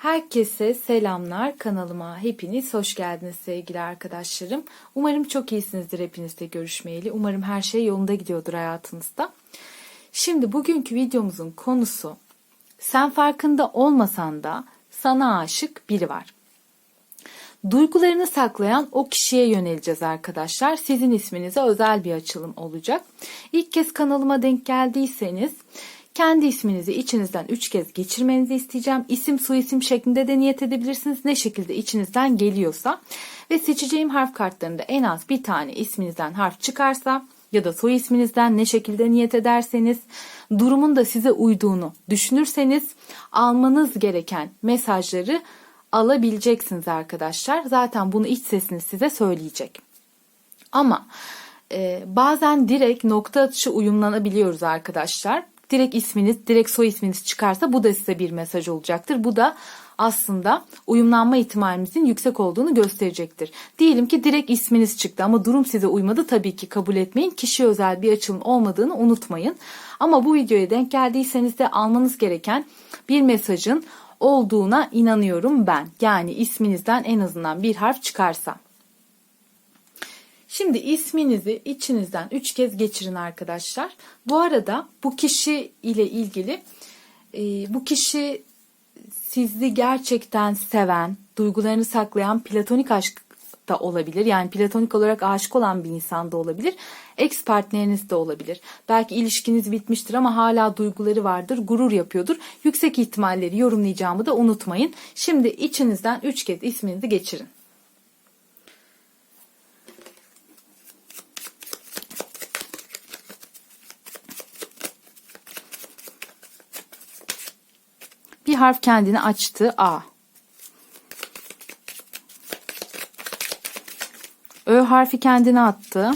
Herkese selamlar kanalıma hepiniz hoş geldiniz sevgili arkadaşlarım. Umarım çok iyisinizdir hepinizle görüşmeyeli. Umarım her şey yolunda gidiyordur hayatınızda. Şimdi bugünkü videomuzun konusu sen farkında olmasan da sana aşık biri var. Duygularını saklayan o kişiye yöneleceğiz arkadaşlar. Sizin isminize özel bir açılım olacak. İlk kez kanalıma denk geldiyseniz kendi isminizi içinizden 3 kez geçirmenizi isteyeceğim. İsim soyisim şeklinde de niyet edebilirsiniz. Ne şekilde içinizden geliyorsa. Ve seçeceğim harf kartlarında en az bir tane isminizden harf çıkarsa ya da soy isminizden ne şekilde niyet ederseniz, durumun da size uyduğunu düşünürseniz almanız gereken mesajları alabileceksiniz arkadaşlar. Zaten bunu iç sesiniz size söyleyecek. Ama e, bazen direkt nokta atışı uyumlanabiliyoruz arkadaşlar. Direkt isminiz, direkt soy isminiz çıkarsa bu da size bir mesaj olacaktır. Bu da aslında uyumlanma ihtimalimizin yüksek olduğunu gösterecektir. Diyelim ki direkt isminiz çıktı ama durum size uymadı tabii ki kabul etmeyin. Kişi özel bir açılım olmadığını unutmayın. Ama bu videoya denk geldiyseniz de almanız gereken bir mesajın olduğuna inanıyorum ben. Yani isminizden en azından bir harf çıkarsa. Şimdi isminizi içinizden 3 kez geçirin arkadaşlar. Bu arada bu kişi ile ilgili e, bu kişi sizi gerçekten seven, duygularını saklayan platonik aşk da olabilir. Yani platonik olarak aşık olan bir insan da olabilir. Ex partneriniz de olabilir. Belki ilişkiniz bitmiştir ama hala duyguları vardır, gurur yapıyordur. Yüksek ihtimalleri yorumlayacağımı da unutmayın. Şimdi içinizden 3 kez isminizi geçirin. Harf kendini açtı. A. Ö harfi kendini attı.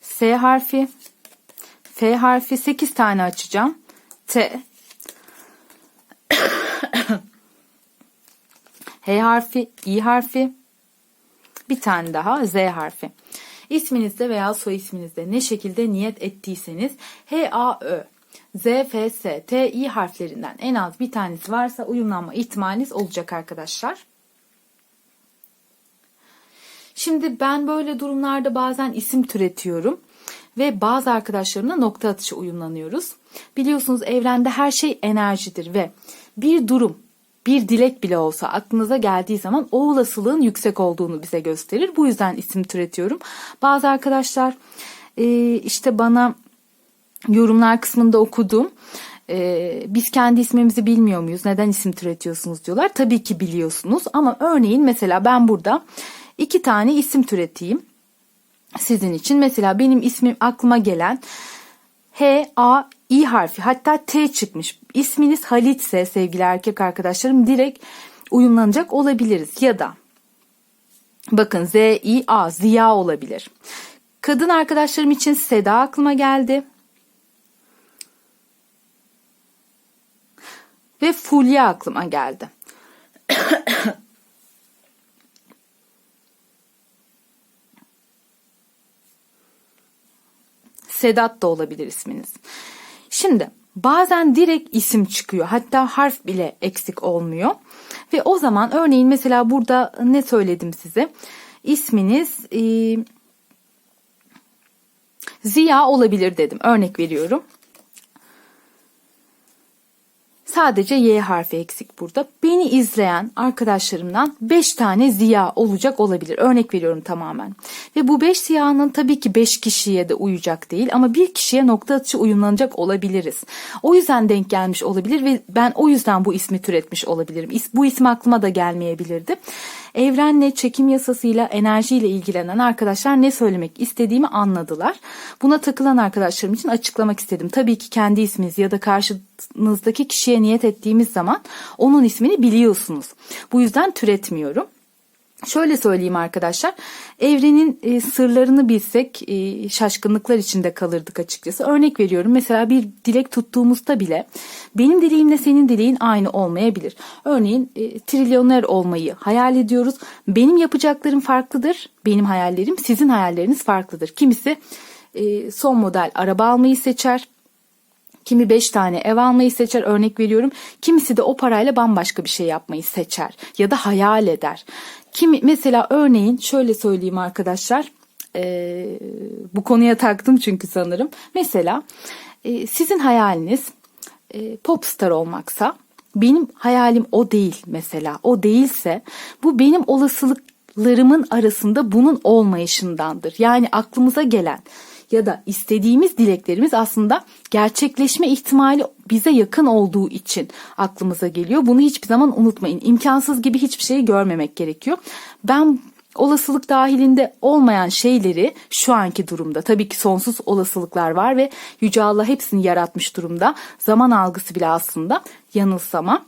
S harfi. F harfi 8 tane açacağım. T. H harfi, I harfi. Bir tane daha Z harfi. İsminizde veya soy isminizde ne şekilde niyet ettiyseniz H, A, Ö, Z, F, S, T, I harflerinden en az bir tanesi varsa uyumlanma ihtimaliniz olacak arkadaşlar. Şimdi ben böyle durumlarda bazen isim türetiyorum ve bazı arkadaşlarımla nokta atışı uyumlanıyoruz. Biliyorsunuz evrende her şey enerjidir ve bir durum bir dilek bile olsa aklınıza geldiği zaman o olasılığın yüksek olduğunu bize gösterir. Bu yüzden isim türetiyorum. Bazı arkadaşlar e, işte bana yorumlar kısmında okudum. E, biz kendi ismimizi bilmiyor muyuz? Neden isim türetiyorsunuz diyorlar. Tabii ki biliyorsunuz ama örneğin mesela ben burada iki tane isim türeteyim sizin için. Mesela benim ismim aklıma gelen H, A, İ harfi hatta T çıkmış. İsminiz Halit ise sevgili erkek arkadaşlarım direkt uyumlanacak olabiliriz. Ya da bakın Z, İ, A Ziya olabilir. Kadın arkadaşlarım için Seda aklıma geldi. Ve Fulya aklıma geldi. Sedat da olabilir isminiz. Şimdi bazen direkt isim çıkıyor. Hatta harf bile eksik olmuyor. Ve o zaman örneğin mesela burada ne söyledim size? İsminiz e, Ziya olabilir dedim. Örnek veriyorum. Sadece Y harfi eksik burada. Beni izleyen arkadaşlarımdan 5 tane ziya olacak olabilir. Örnek veriyorum tamamen. Ve bu 5 ziyanın tabii ki 5 kişiye de uyacak değil ama bir kişiye nokta atışı uyumlanacak olabiliriz. O yüzden denk gelmiş olabilir ve ben o yüzden bu ismi türetmiş olabilirim. Bu isim aklıma da gelmeyebilirdi. Evrenle, çekim yasasıyla, enerjiyle ilgilenen arkadaşlar ne söylemek istediğimi anladılar. Buna takılan arkadaşlarım için açıklamak istedim. Tabii ki kendi isminiz ya da karşınızdaki kişiye niyet ettiğimiz zaman onun ismini biliyorsunuz. Bu yüzden türetmiyorum. Şöyle söyleyeyim arkadaşlar. Evrenin e, sırlarını bilsek e, şaşkınlıklar içinde kalırdık açıkçası. Örnek veriyorum mesela bir dilek tuttuğumuzda bile benim dileğimle senin dileğin aynı olmayabilir. Örneğin e, trilyoner olmayı hayal ediyoruz. Benim yapacaklarım farklıdır. Benim hayallerim sizin hayalleriniz farklıdır. Kimisi e, son model araba almayı seçer. Kimi 5 tane ev almayı seçer örnek veriyorum. Kimisi de o parayla bambaşka bir şey yapmayı seçer ya da hayal eder. Kimi mesela örneğin şöyle söyleyeyim arkadaşlar. E, bu konuya taktım çünkü sanırım. Mesela e, sizin hayaliniz e, popstar olmaksa benim hayalim o değil mesela. O değilse bu benim olasılıklarımın arasında bunun olmayışındandır. Yani aklımıza gelen ya da istediğimiz dileklerimiz aslında gerçekleşme ihtimali bize yakın olduğu için aklımıza geliyor. Bunu hiçbir zaman unutmayın. İmkansız gibi hiçbir şeyi görmemek gerekiyor. Ben olasılık dahilinde olmayan şeyleri şu anki durumda tabii ki sonsuz olasılıklar var ve Yüce Allah hepsini yaratmış durumda. Zaman algısı bile aslında yanılsama.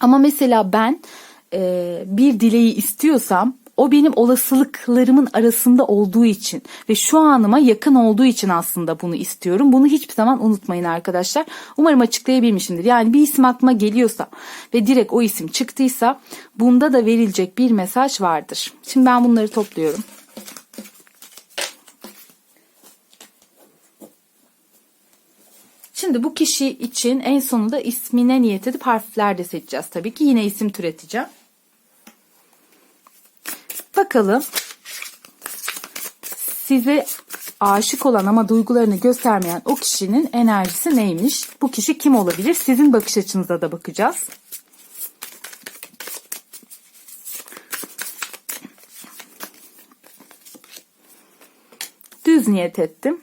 Ama mesela ben bir dileği istiyorsam o benim olasılıklarımın arasında olduğu için ve şu anıma yakın olduğu için aslında bunu istiyorum. Bunu hiçbir zaman unutmayın arkadaşlar. Umarım açıklayabilmişimdir. Yani bir isim aklıma geliyorsa ve direkt o isim çıktıysa bunda da verilecek bir mesaj vardır. Şimdi ben bunları topluyorum. Şimdi bu kişi için en sonunda ismine niyet edip harfler de seçeceğiz tabii ki. Yine isim türeteceğim. Bakalım size aşık olan ama duygularını göstermeyen o kişinin enerjisi neymiş? Bu kişi kim olabilir? Sizin bakış açınıza da bakacağız. Düz niyet ettim.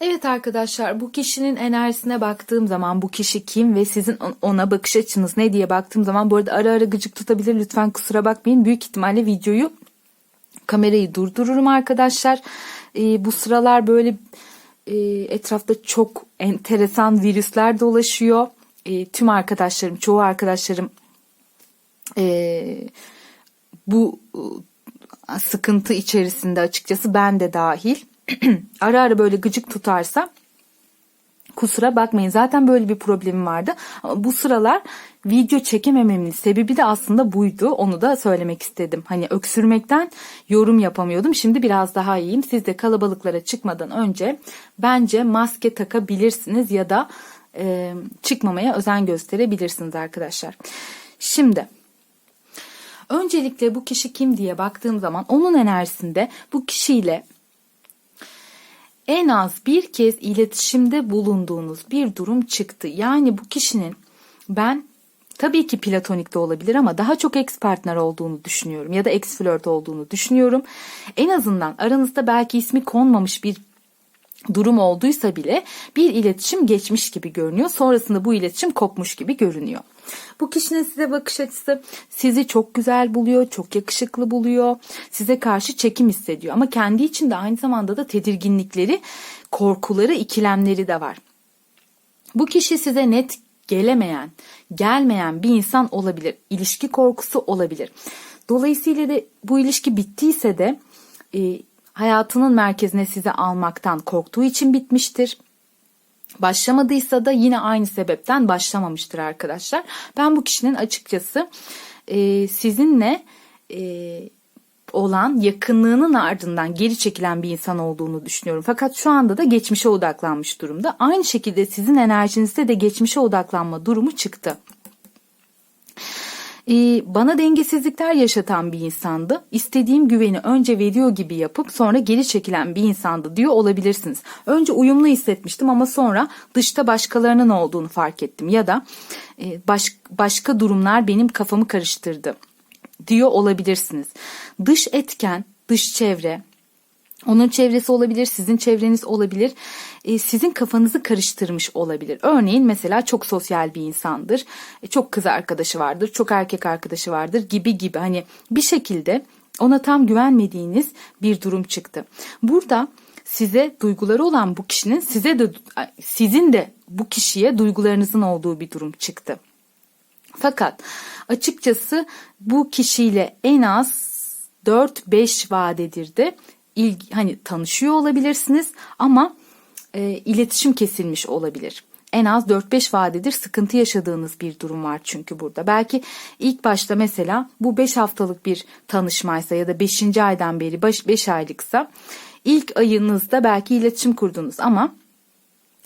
Evet arkadaşlar bu kişinin enerjisine baktığım zaman bu kişi kim ve sizin ona bakış açınız ne diye baktığım zaman bu arada ara ara gıcık tutabilir lütfen kusura bakmayın. Büyük ihtimalle videoyu kamerayı durdururum arkadaşlar. Ee, bu sıralar böyle e, etrafta çok enteresan virüsler dolaşıyor. E, tüm arkadaşlarım çoğu arkadaşlarım e, bu e, sıkıntı içerisinde açıkçası ben de dahil. ara ara böyle gıcık tutarsa kusura bakmayın. Zaten böyle bir problemim vardı. Bu sıralar video çekemememin sebebi de aslında buydu. Onu da söylemek istedim. Hani öksürmekten yorum yapamıyordum. Şimdi biraz daha iyiyim. Siz de kalabalıklara çıkmadan önce bence maske takabilirsiniz ya da e, çıkmamaya özen gösterebilirsiniz arkadaşlar. Şimdi öncelikle bu kişi kim diye baktığım zaman onun enerjisinde bu kişiyle en az bir kez iletişimde bulunduğunuz bir durum çıktı. Yani bu kişinin ben tabii ki platonik de olabilir ama daha çok ex partner olduğunu düşünüyorum ya da ex flört olduğunu düşünüyorum. En azından aranızda belki ismi konmamış bir durum olduysa bile bir iletişim geçmiş gibi görünüyor. Sonrasında bu iletişim kopmuş gibi görünüyor. Bu kişinin size bakış açısı sizi çok güzel buluyor, çok yakışıklı buluyor. Size karşı çekim hissediyor ama kendi içinde aynı zamanda da tedirginlikleri, korkuları, ikilemleri de var. Bu kişi size net gelemeyen, gelmeyen bir insan olabilir. İlişki korkusu olabilir. Dolayısıyla da bu ilişki bittiyse de e, hayatının merkezine sizi almaktan korktuğu için bitmiştir. Başlamadıysa da yine aynı sebepten başlamamıştır arkadaşlar. Ben bu kişinin açıkçası e, sizinle e, olan yakınlığının ardından geri çekilen bir insan olduğunu düşünüyorum. Fakat şu anda da geçmişe odaklanmış durumda. Aynı şekilde sizin enerjinizde de geçmişe odaklanma durumu çıktı. Ee, bana dengesizlikler yaşatan bir insandı. İstediğim güveni önce veriyor gibi yapıp sonra geri çekilen bir insandı diyor olabilirsiniz. Önce uyumlu hissetmiştim ama sonra dışta başkalarının olduğunu fark ettim ya da e, baş, başka durumlar benim kafamı karıştırdı diyor olabilirsiniz. Dış etken, dış çevre, onun çevresi olabilir, sizin çevreniz olabilir. E, sizin kafanızı karıştırmış olabilir. Örneğin mesela çok sosyal bir insandır. E, çok kız arkadaşı vardır, çok erkek arkadaşı vardır gibi gibi. Hani bir şekilde ona tam güvenmediğiniz bir durum çıktı. Burada size duyguları olan bu kişinin size de sizin de bu kişiye duygularınızın olduğu bir durum çıktı. Fakat açıkçası bu kişiyle en az 4-5 vadedir de ilgi, hani tanışıyor olabilirsiniz ama e, iletişim kesilmiş olabilir. En az 4-5 vadedir sıkıntı yaşadığınız bir durum var çünkü burada. Belki ilk başta mesela bu 5 haftalık bir tanışmaysa ya da 5. aydan beri 5 aylıksa ilk ayınızda belki iletişim kurdunuz ama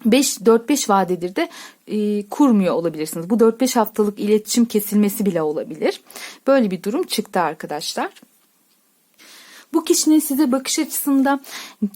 5 4-5 vadedir de e, kurmuyor olabilirsiniz. Bu 4-5 haftalık iletişim kesilmesi bile olabilir. Böyle bir durum çıktı arkadaşlar. Bu kişinin size bakış açısında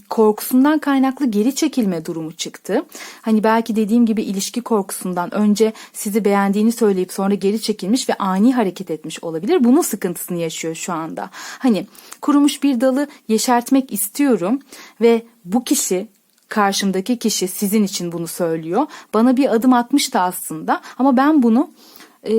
korkusundan kaynaklı geri çekilme durumu çıktı. Hani belki dediğim gibi ilişki korkusundan önce sizi beğendiğini söyleyip sonra geri çekilmiş ve ani hareket etmiş olabilir. Bunun sıkıntısını yaşıyor şu anda. Hani kurumuş bir dalı yeşertmek istiyorum ve bu kişi karşımdaki kişi sizin için bunu söylüyor. Bana bir adım atmıştı aslında ama ben bunu e,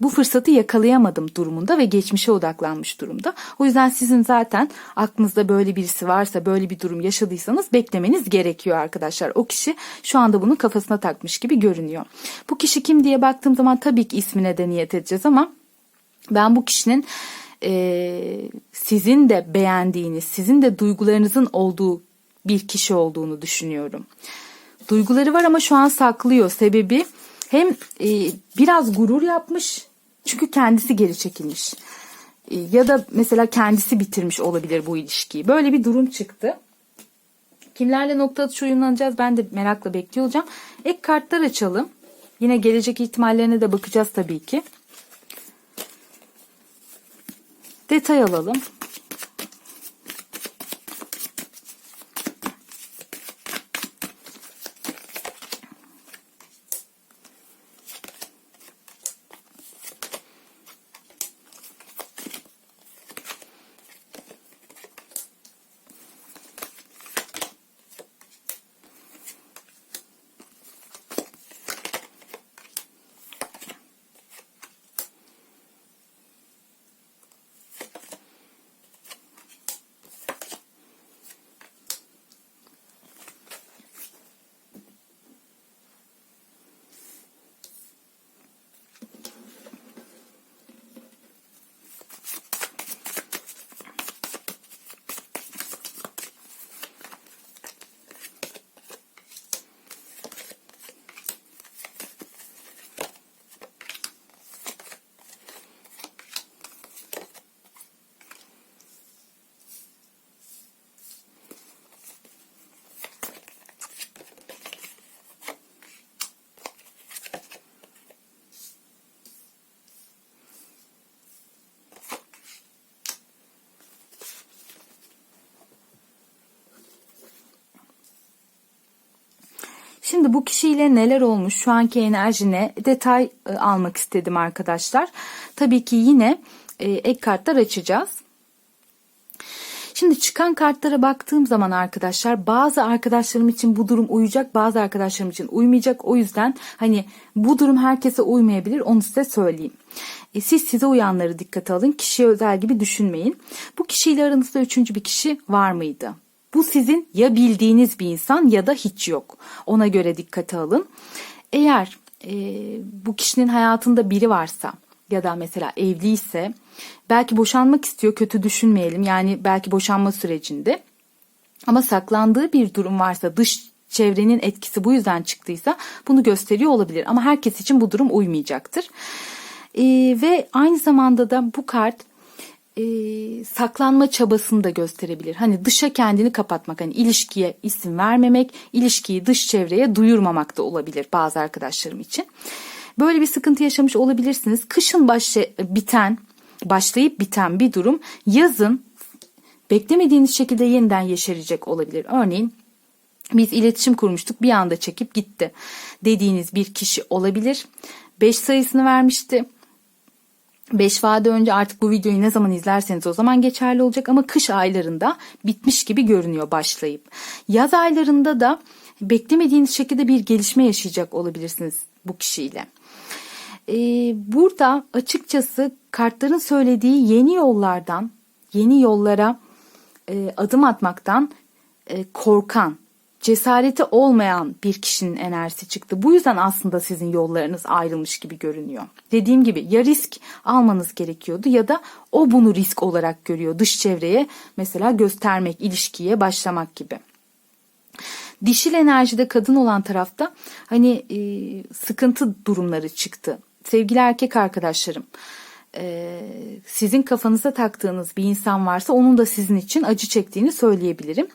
bu fırsatı yakalayamadım durumunda ve geçmişe odaklanmış durumda. O yüzden sizin zaten aklınızda böyle birisi varsa böyle bir durum yaşadıysanız beklemeniz gerekiyor arkadaşlar. O kişi şu anda bunu kafasına takmış gibi görünüyor. Bu kişi kim diye baktığım zaman tabii ki ismine de niyet edeceğiz ama ben bu kişinin e, sizin de beğendiğiniz, sizin de duygularınızın olduğu bir kişi olduğunu düşünüyorum. Duyguları var ama şu an saklıyor. Sebebi hem e, biraz gurur yapmış çünkü kendisi geri çekilmiş. E, ya da mesela kendisi bitirmiş olabilir bu ilişkiyi. Böyle bir durum çıktı. Kimlerle nokta atışı uyumlanacağız ben de merakla bekliyor olacağım. Ek kartlar açalım. Yine gelecek ihtimallerine de bakacağız tabii ki. Detay alalım. Şimdi bu kişiyle neler olmuş, şu anki enerjine detay e, almak istedim arkadaşlar. Tabii ki yine e, ek kartlar açacağız. Şimdi çıkan kartlara baktığım zaman arkadaşlar bazı arkadaşlarım için bu durum uyacak bazı arkadaşlarım için uymayacak. O yüzden hani bu durum herkese uymayabilir onu size söyleyeyim. E, siz size uyanları dikkate alın kişiye özel gibi düşünmeyin. Bu kişiyle aranızda üçüncü bir kişi var mıydı? Bu sizin ya bildiğiniz bir insan ya da hiç yok. Ona göre dikkate alın. Eğer e, bu kişinin hayatında biri varsa ya da mesela evliyse belki boşanmak istiyor kötü düşünmeyelim. Yani belki boşanma sürecinde ama saklandığı bir durum varsa dış çevrenin etkisi bu yüzden çıktıysa bunu gösteriyor olabilir. Ama herkes için bu durum uymayacaktır. E, ve aynı zamanda da bu kart e, saklanma çabasını da gösterebilir. Hani dışa kendini kapatmak, hani ilişkiye isim vermemek, ilişkiyi dış çevreye duyurmamak da olabilir bazı arkadaşlarım için. Böyle bir sıkıntı yaşamış olabilirsiniz. Kışın başla, biten, başlayıp biten bir durum yazın beklemediğiniz şekilde yeniden yeşerecek olabilir. Örneğin biz iletişim kurmuştuk bir anda çekip gitti dediğiniz bir kişi olabilir. 5 sayısını vermişti. 5 vade önce artık bu videoyu ne zaman izlerseniz o zaman geçerli olacak ama kış aylarında bitmiş gibi görünüyor başlayıp. Yaz aylarında da beklemediğiniz şekilde bir gelişme yaşayacak olabilirsiniz bu kişiyle. Ee, burada açıkçası kartların söylediği yeni yollardan, yeni yollara e, adım atmaktan e, korkan, cesareti olmayan bir kişinin enerjisi çıktı. Bu yüzden aslında sizin yollarınız ayrılmış gibi görünüyor. Dediğim gibi ya risk almanız gerekiyordu ya da o bunu risk olarak görüyor. Dış çevreye mesela göstermek, ilişkiye başlamak gibi. Dişil enerjide kadın olan tarafta hani e, sıkıntı durumları çıktı. Sevgili erkek arkadaşlarım, e, sizin kafanıza taktığınız bir insan varsa onun da sizin için acı çektiğini söyleyebilirim.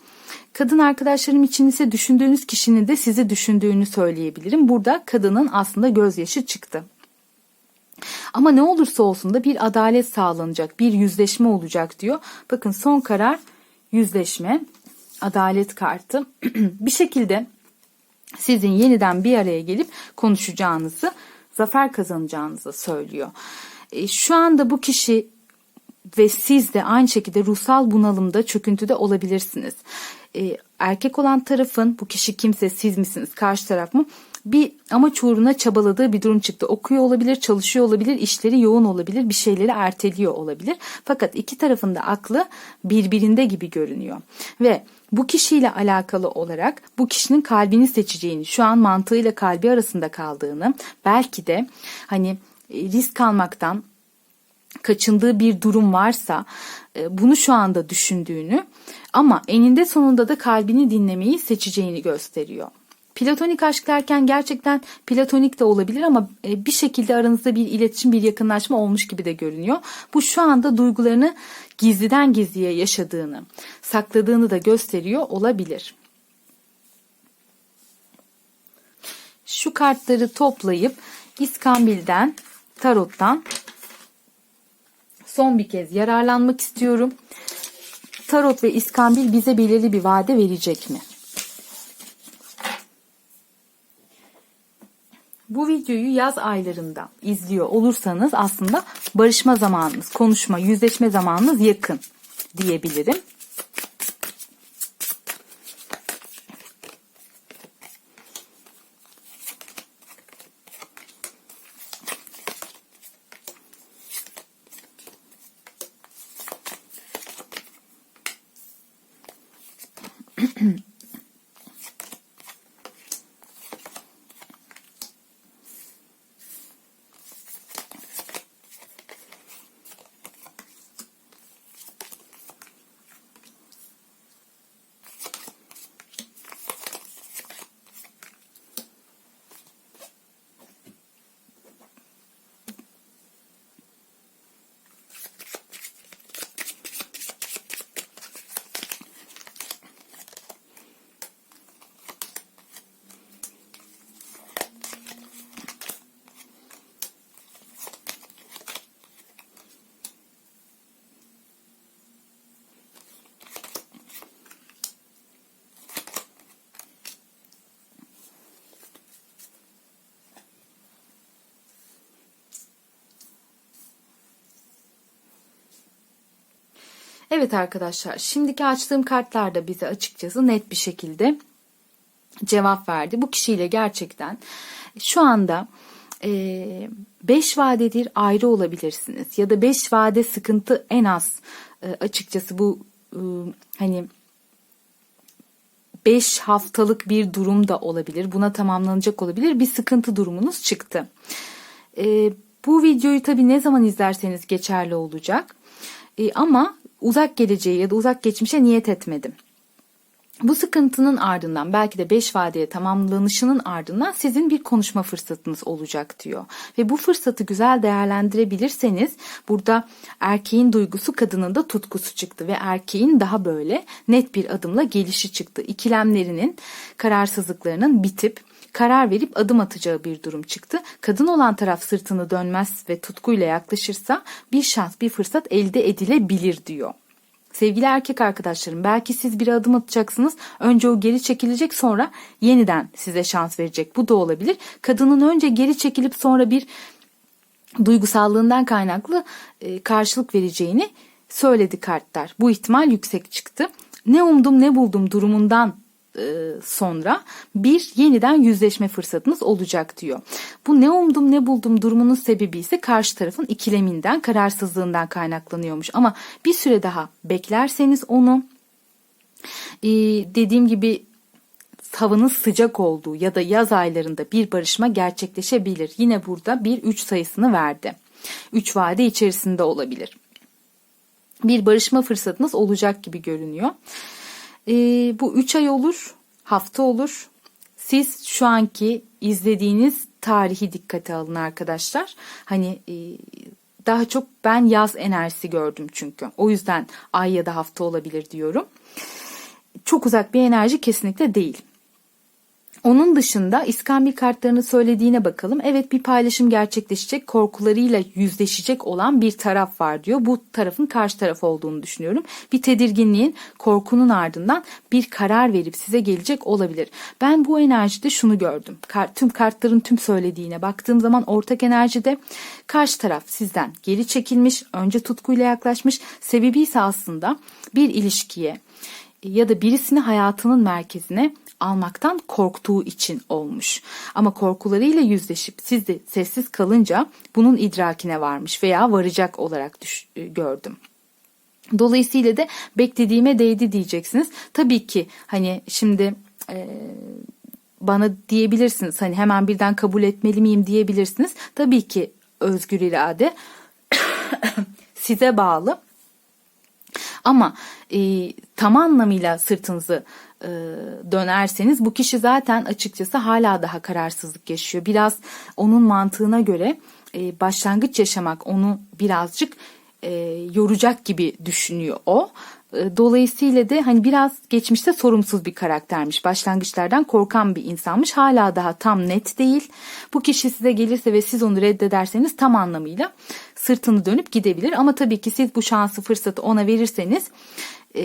Kadın arkadaşlarım için ise düşündüğünüz kişinin de sizi düşündüğünü söyleyebilirim. Burada kadının aslında gözyaşı çıktı. Ama ne olursa olsun da bir adalet sağlanacak, bir yüzleşme olacak diyor. Bakın son karar yüzleşme, adalet kartı. bir şekilde sizin yeniden bir araya gelip konuşacağınızı, zafer kazanacağınızı söylüyor. E, şu anda bu kişi ve siz de aynı şekilde ruhsal bunalımda, çöküntüde olabilirsiniz. Ee, erkek olan tarafın, bu kişi kimse siz misiniz, karşı taraf mı? Bir amaç uğruna çabaladığı bir durum çıktı. Okuyor olabilir, çalışıyor olabilir, işleri yoğun olabilir, bir şeyleri erteliyor olabilir. Fakat iki tarafın da aklı birbirinde gibi görünüyor. Ve bu kişiyle alakalı olarak bu kişinin kalbini seçeceğini, şu an mantığıyla kalbi arasında kaldığını, belki de hani e, risk almaktan, kaçındığı bir durum varsa e, bunu şu anda düşündüğünü ama eninde sonunda da kalbini dinlemeyi seçeceğini gösteriyor. Platonik aşk derken gerçekten platonik de olabilir ama e, bir şekilde aranızda bir iletişim, bir yakınlaşma olmuş gibi de görünüyor. Bu şu anda duygularını gizliden gizliye yaşadığını, sakladığını da gösteriyor olabilir. Şu kartları toplayıp İskambil'den, tarottan son bir kez yararlanmak istiyorum. Tarot ve İskambil bize belirli bir vade verecek mi? Bu videoyu yaz aylarında izliyor olursanız aslında barışma zamanınız, konuşma, yüzleşme zamanınız yakın diyebilirim. Evet arkadaşlar şimdiki açtığım kartlar da bize açıkçası net bir şekilde cevap verdi. Bu kişiyle gerçekten şu anda 5 e, vadedir ayrı olabilirsiniz ya da 5 vade sıkıntı en az e, açıkçası bu e, hani 5 haftalık bir durum da olabilir. Buna tamamlanacak olabilir. Bir sıkıntı durumunuz çıktı. E, bu videoyu tabii ne zaman izlerseniz geçerli olacak. E, ama uzak geleceği ya da uzak geçmişe niyet etmedim. Bu sıkıntının ardından belki de 5 vadeye tamamlanışının ardından sizin bir konuşma fırsatınız olacak diyor. Ve bu fırsatı güzel değerlendirebilirseniz burada erkeğin duygusu kadının da tutkusu çıktı ve erkeğin daha böyle net bir adımla gelişi çıktı. İkilemlerinin, kararsızlıklarının bitip karar verip adım atacağı bir durum çıktı. Kadın olan taraf sırtını dönmez ve tutkuyla yaklaşırsa bir şans, bir fırsat elde edilebilir diyor. Sevgili erkek arkadaşlarım belki siz bir adım atacaksınız. Önce o geri çekilecek sonra yeniden size şans verecek. Bu da olabilir. Kadının önce geri çekilip sonra bir duygusallığından kaynaklı e, karşılık vereceğini söyledi kartlar. Bu ihtimal yüksek çıktı. Ne umdum ne buldum durumundan sonra bir yeniden yüzleşme fırsatınız olacak diyor. Bu ne umdum ne buldum durumunun sebebi ise karşı tarafın ikileminden, kararsızlığından kaynaklanıyormuş. Ama bir süre daha beklerseniz onu e, dediğim gibi havanın sıcak olduğu ya da yaz aylarında bir barışma gerçekleşebilir. Yine burada bir 3 sayısını verdi. 3 vade içerisinde olabilir. Bir barışma fırsatınız olacak gibi görünüyor. E, bu 3 ay olur, hafta olur. Siz şu anki izlediğiniz tarihi dikkate alın arkadaşlar. Hani e, daha çok ben yaz enerjisi gördüm çünkü. O yüzden ay ya da hafta olabilir diyorum. Çok uzak bir enerji kesinlikle değil. Onun dışında İskambil kartlarını söylediğine bakalım. Evet bir paylaşım gerçekleşecek, korkularıyla yüzleşecek olan bir taraf var diyor. Bu tarafın karşı taraf olduğunu düşünüyorum. Bir tedirginliğin, korkunun ardından bir karar verip size gelecek olabilir. Ben bu enerjide şunu gördüm. Tüm kartların tüm söylediğine baktığım zaman ortak enerjide karşı taraf sizden geri çekilmiş, önce tutkuyla yaklaşmış. Sebebi ise aslında bir ilişkiye ya da birisini hayatının merkezine almaktan korktuğu için olmuş. Ama korkularıyla yüzleşip siz de sessiz kalınca bunun idrakine varmış veya varacak olarak düş- e, gördüm. Dolayısıyla da beklediğime değdi diyeceksiniz. Tabii ki hani şimdi e, bana diyebilirsiniz hani hemen birden kabul etmeli miyim diyebilirsiniz. Tabii ki özgür irade size bağlı. Ama e, tam anlamıyla sırtınızı e, dönerseniz bu kişi zaten açıkçası hala daha kararsızlık yaşıyor. Biraz onun mantığına göre e, başlangıç yaşamak onu birazcık e, yoracak gibi düşünüyor o. E, dolayısıyla da hani biraz geçmişte sorumsuz bir karaktermiş. Başlangıçlardan korkan bir insanmış. Hala daha tam net değil. Bu kişi size gelirse ve siz onu reddederseniz tam anlamıyla sırtını dönüp gidebilir. Ama tabii ki siz bu şansı fırsatı ona verirseniz e,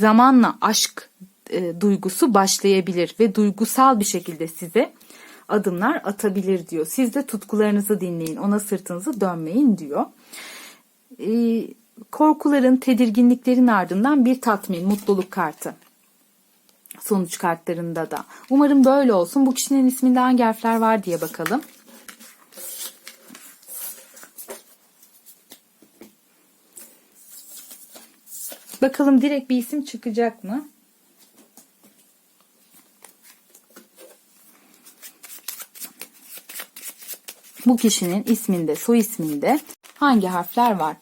zamanla aşk e, duygusu başlayabilir ve duygusal bir şekilde size adımlar atabilir diyor. Siz de tutkularınızı dinleyin, ona sırtınızı dönmeyin diyor. E, korkuların, tedirginliklerin ardından bir tatmin, mutluluk kartı. Sonuç kartlarında da. Umarım böyle olsun. Bu kişinin isminde hangi harfler var diye bakalım. Bakalım direkt bir isim çıkacak mı? Bu kişinin isminde, soy isminde hangi harfler var?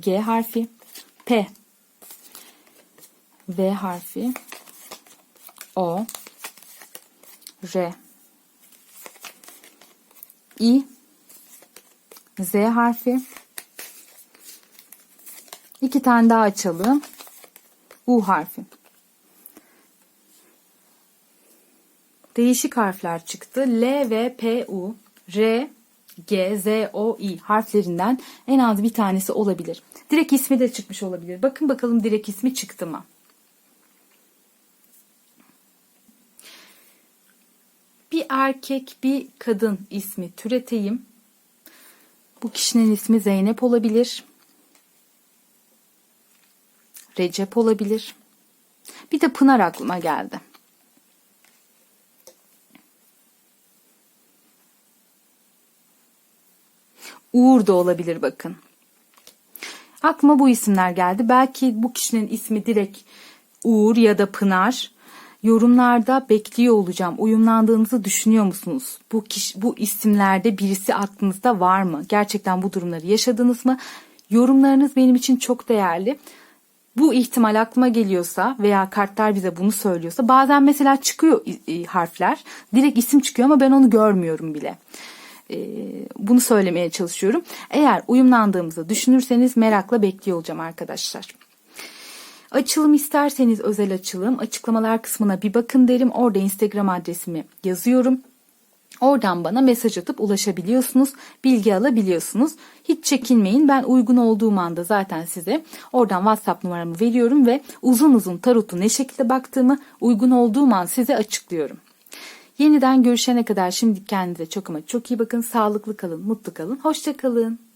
G harfi, P, V harfi, O, R, I, Z harfi, İki tane daha açalım. U harfi. Değişik harfler çıktı. L ve P U, R, G, Z, O, I harflerinden en az bir tanesi olabilir. Direkt ismi de çıkmış olabilir. Bakın bakalım direkt ismi çıktı mı? Bir erkek, bir kadın ismi türeteyim. Bu kişinin ismi Zeynep olabilir. Recep olabilir. Bir de Pınar aklıma geldi. Uğur da olabilir bakın. Aklıma bu isimler geldi. Belki bu kişinin ismi direkt Uğur ya da Pınar. Yorumlarda bekliyor olacağım. Uyumlandığınızı düşünüyor musunuz? Bu kişi, bu isimlerde birisi aklınızda var mı? Gerçekten bu durumları yaşadınız mı? Yorumlarınız benim için çok değerli. Bu ihtimal aklıma geliyorsa veya kartlar bize bunu söylüyorsa bazen mesela çıkıyor harfler direkt isim çıkıyor ama ben onu görmüyorum bile. E, bunu söylemeye çalışıyorum. Eğer uyumlandığımızı düşünürseniz merakla bekliyor olacağım arkadaşlar. Açılım isterseniz özel açılım açıklamalar kısmına bir bakın derim. Orada Instagram adresimi yazıyorum. Oradan bana mesaj atıp ulaşabiliyorsunuz, bilgi alabiliyorsunuz. Hiç çekinmeyin. Ben uygun olduğum anda zaten size oradan WhatsApp numaramı veriyorum ve uzun uzun tarotu ne şekilde baktığımı uygun olduğum an size açıklıyorum. Yeniden görüşene kadar şimdi kendinize çok ama çok iyi bakın. Sağlıklı kalın, mutlu kalın. Hoşça kalın.